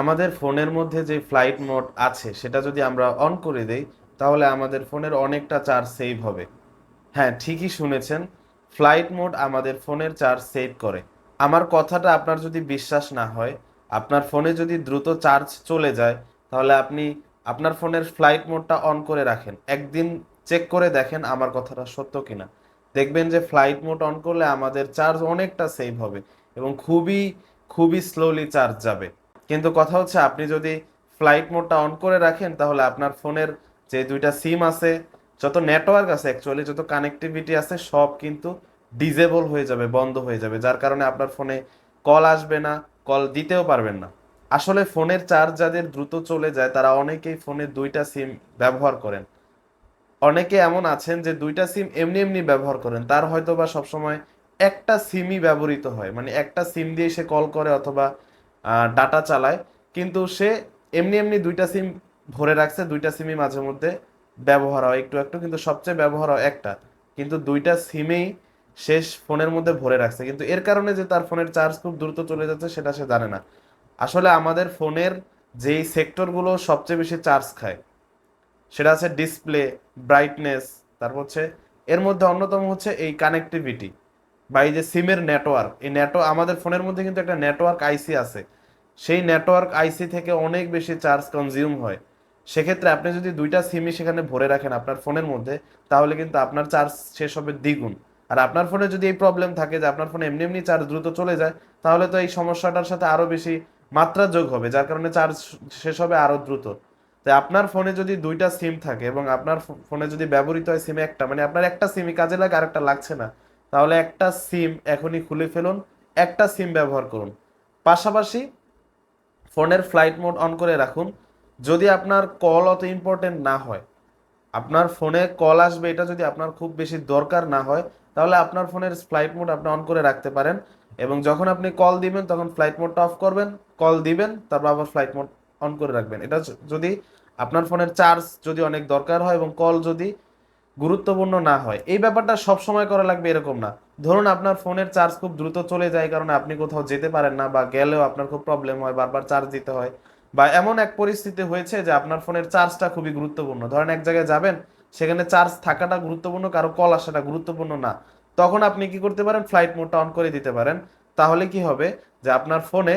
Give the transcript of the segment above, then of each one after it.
আমাদের ফোনের মধ্যে যে ফ্লাইট মোড আছে, সেটা যদি আমরা অন করে দেই, তাহলে আমাদের ফোনের অনেকটা চার্জ সেভ হবে। হ্যাঁ ঠিকই শুনেছেন। ফ্লাইট মোড আমাদের ফোনের চার্জ সেভ করে। আমার কথাটা আপনার যদি বিশ্বাস না হয়, আপনার ফোনে যদি দ্রুত চার্জ চলে যায়, তাহলে আপনি আপনার ফোনের ফ্লাইট মোডটা অন করে রাখেন। একদিন চেক করে দেখেন আমার কথাটা সত্য কিনা। দেখবেন যে ফ্লাইট মোড অন করলে আমাদের চার্জ অনেকটা সেভ হবে এবং খুবই খুবই স্লোলি চার্জ যাবে। কিন্তু কথা হচ্ছে, আপনি যদি ফ্লাইট মোডটা অন করে রাখেন, তাহলে আপনার ফোনের যে দুইটা সিম আছে, যত নেটওয়ার্ক আছে অ্যাকচুয়ালি যত কানেক্টিভিটি আছে, সব কিন্তু ডিজেবল হয়ে যাবে, বন্ধ হয়ে যাবে। যার কারণে আপনার ফোনে কল আসবে না কল দিতেও পারবেন না। আসলে ফোনের চার্জ যাদের দ্রুত চলে যায়, তারা অনেকেই ফোনে দুইটা সিম ব্যবহার করেন। অনেকে এমন আছেন যে দুইটা সিম এমনি এমনি ব্যবহার করেন, তার হয়তো বা সবসময় একটা সিমই ব্যবহৃত হয়। মানে একটা সিম দিয়ে সে কল করে অথবা ডাটা চালায়। কিন্তু সে এমনি এমনি দুইটা সিম ভরে রাখছে, দুইটা সিমই মাঝে মধ্যে ব্যবহার হয় একটু একটু, কিন্তু সবচেয়ে ব্যবহার হয় একটা। কিন্তু দুইটা সিমেই শেষ ফোনের মধ্যে ভরে রাখছে। কিন্তু এর কারণে যে তার ফোনের চার্জ খুব দ্রুত চলে যাচ্ছে, সেটা সে জানে না। আসলে আমাদের ফোনের যেই সেক্টরগুলো সবচেয়ে বেশি চার্জ খায়, সেটা আছে ডিসপ্লে ব্রাইটনেস তারপর হচ্ছে এর মধ্যে অন্যতম হচ্ছে এই কানেক্টিভিটি বা এই যে সিমের নেটওয়ার্ক এই নেটওয়ার্ক আমাদের ফোনের মধ্যে কিন্তু একটা নেটওয়ার্ক আইসি আছে। সেই নেটওয়ার্ক আইসি থেকে অনেক বেশি চার্জ কনজিউম হয়। সেক্ষেত্রে আপনি যদি দুইটা সিমই সেখানে ভরে রাখেন আপনার ফোনের মধ্যে, তাহলে কিন্তু আপনার চার্জ শেষ হবে দ্বিগুণ। আর আপনার ফোনে যদি এই প্রবলেম থাকে যে আপনার ফোনে এমনি এমনি চার্জ দ্রুত চলে যায়, তাহলে তো এই সমস্যাটার সাথে আরও বেশি মাত্রা যোগ হবে, যার কারণে চার্জ শেষ হবে আরও দ্রুত। তাই আপনার ফোনে যদি দুইটা সিম থাকে এবং আপনার ফোনে যদি ব্যবহৃত হয় সিম একটা মানে আপনার একটা সিমই কাজে লাগে, আরেকটা লাগছে না। তাহলে একটা সিম এখনই খুলে ফেলুন, একটা সিম ব্যবহার করুন। পাশাপাশি ফোনের ফ্লাইট মোড অন করে রাখুন। যদি আপনার কল অত ইম্পর্টেন্ট না হয়, আপনার ফোনে কল আসবে, এটা যদি আপনার খুব বেশি দরকার না হয়, তাহলে আপনার ফোনের ফ্লাইট মোড আপনি অন করে রাখতে পারেন এবং যখন আপনি কল দিবেন, তখন ফ্লাইট মোডটা অফ করবেন, কল দিবেন, তারপর আবার ফ্লাইট মোড অন করে রাখবেন। এটা যদি আপনার ফোনের চার্জ যদি অনেক দরকার হয় এবং কল যদি গুরুত্বপূর্ণ না হয়। এই ব্যাপারটা সব সময় করা লাগবে এরকম না। ধরুন আপনার ফোনের চার্জ খুব দ্রুত চলে যায় কারণে আপনি কোথাও যেতে পারেন না বা গেলেও আপনার খুব প্রবলেম হয়, বারবার চার্জ দিতে হয় বা এমন এক পরিস্থিতি হয়েছে যে আপনার ফোনের চার্জটা খুবই গুরুত্বপূর্ণ। ধরেন এক জায়গায় যাবেন, সেখানে চার্জ থাকাটা গুরুত্বপূর্ণ, কারও কল আসাটা গুরুত্বপূর্ণ না। তখন আপনি কি করতে পারেন? ফ্লাইট মোডটা অন করে দিতে পারেন। তাহলে কি হবে? যে আপনার ফোনে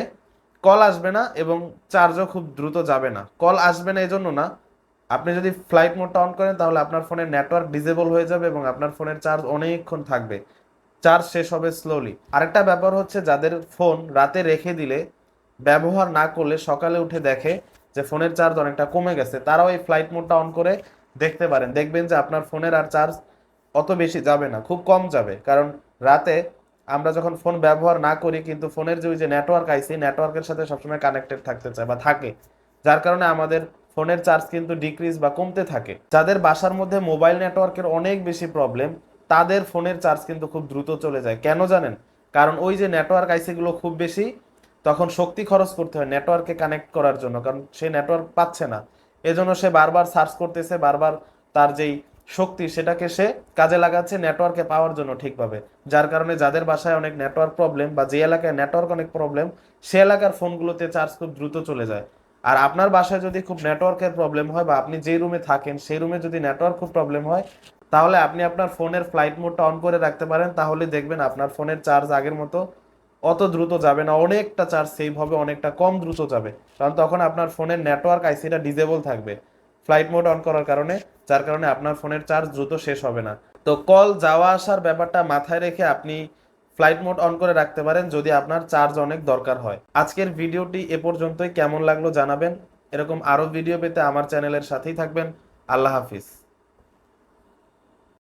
কল আসবে না এবং চার্জও খুব দ্রুত যাবে না। কল আসবে না এজন্য না আপনি যদি ফ্লাইট মোডটা অন করেন, তাহলে আপনার ফোনের নেটওয়ার্ক ডিসেবল হয়ে যাবে এবং আপনার ফোনের চার্জ অনেকক্ষণ থাকবে। চার্জ শেষ হবে স্লোলি আরেকটা ব্যাপার হচ্ছে, যাদের ফোন রাতে রেখে দিলে, ব্যবহার না করলে সকালে উঠে দেখে যে ফোনের চার্জ অনেকটা কমে গেছে, তারাও এই ফ্লাইট মোডটা অন করে দেখতে পারেন। দেখবেন যে আপনার ফোনের আর চার্জ অত বেশি যাবে না, খুব কম যাবে। কারণ রাতে আমরা যখন ফোন ব্যবহার না করি, কিন্তু ফোনের যে ওই যে নেটওয়ার্ক আইসি নেটওয়ার্কের সাথে সবসময় কানেক্টেড থাকতে চায় বা থাকে। যার কারণে আমাদের ফোনের চার্জ কিন্তু ডিক্রিজ বা কমতে থাকে। যাদের বাসার মধ্যে মোবাইল নেটওয়ার্কের অনেক বেশি প্রবলেম তাদের ফোনের চার্জ কিন্তু খুব দ্রুত চলে যায়। কেন জানেন? কারণ ওই যে নেটওয়ার্ক আইসিগুলো খুব বেশি, তখন শক্তি খরচ করতে হয় নেটওয়ার্কে কানেক্ট করার জন্য, কারণ সে নেটওয়ার্ক পাচ্ছে না। এজন্য সে বারবার সার্চ করতেছে, বারবার তার যেই শক্তি, সেটাকে সে কাজে লাগাচ্ছে নেটওয়ার্কে পাওয়ার জন্য ঠিকভাবে। যার কারণে যাদের বাসায় অনেক নেটওয়ার্ক প্রবলেম বা যে এলাকায় নেটওয়ার্ক অনেক প্রবলেম সে এলাকার ফোনগুলোতে চার্জ খুব দ্রুত চলে যায়। আর আপনার বাসায় যদি খুব নেটওয়ার্কের প্রবলেম হয় বা আপনি যে রুমে থাকেন, সেই রুমে যদি নেটওয়ার্ক খুব প্রবলেম হয়, তাহলে আপনি আপনার ফোনের ফ্লাইট মোডটা অন করে রাখতে পারেন। তাহলে দেখবেন আপনার ফোনের চার্জ আগের মতো অত দ্রুত যাবে না। অনেকটা চার্জ সেভ হবে, অনেকটা কম দ্রুত যাবে। কারণ তখন আপনার ফোনের নেটওয়ার্ক আইসিটা ডিজেবল থাকবে ফ্লাইট মোড অন করার কারণে, যার কারণে আপনার ফোনের চার্জ দ্রুত শেষ হবে না। তো কল যাওয়া আসার ব্যাপারটা মাথায় রেখে আপনি ফ্লাইট মোড অন করে রাখতে পারেন যদি আপনার চার্জ অনেক দরকার হয়। আজকের ভিডিওটি এ পর্যন্তই। কেমন লাগল জানাবেন। এরকম আরও ভিডিও পেতে আমার চ্যানেলের সাথেই থাকবেন। আল্লাহ হাফিজ।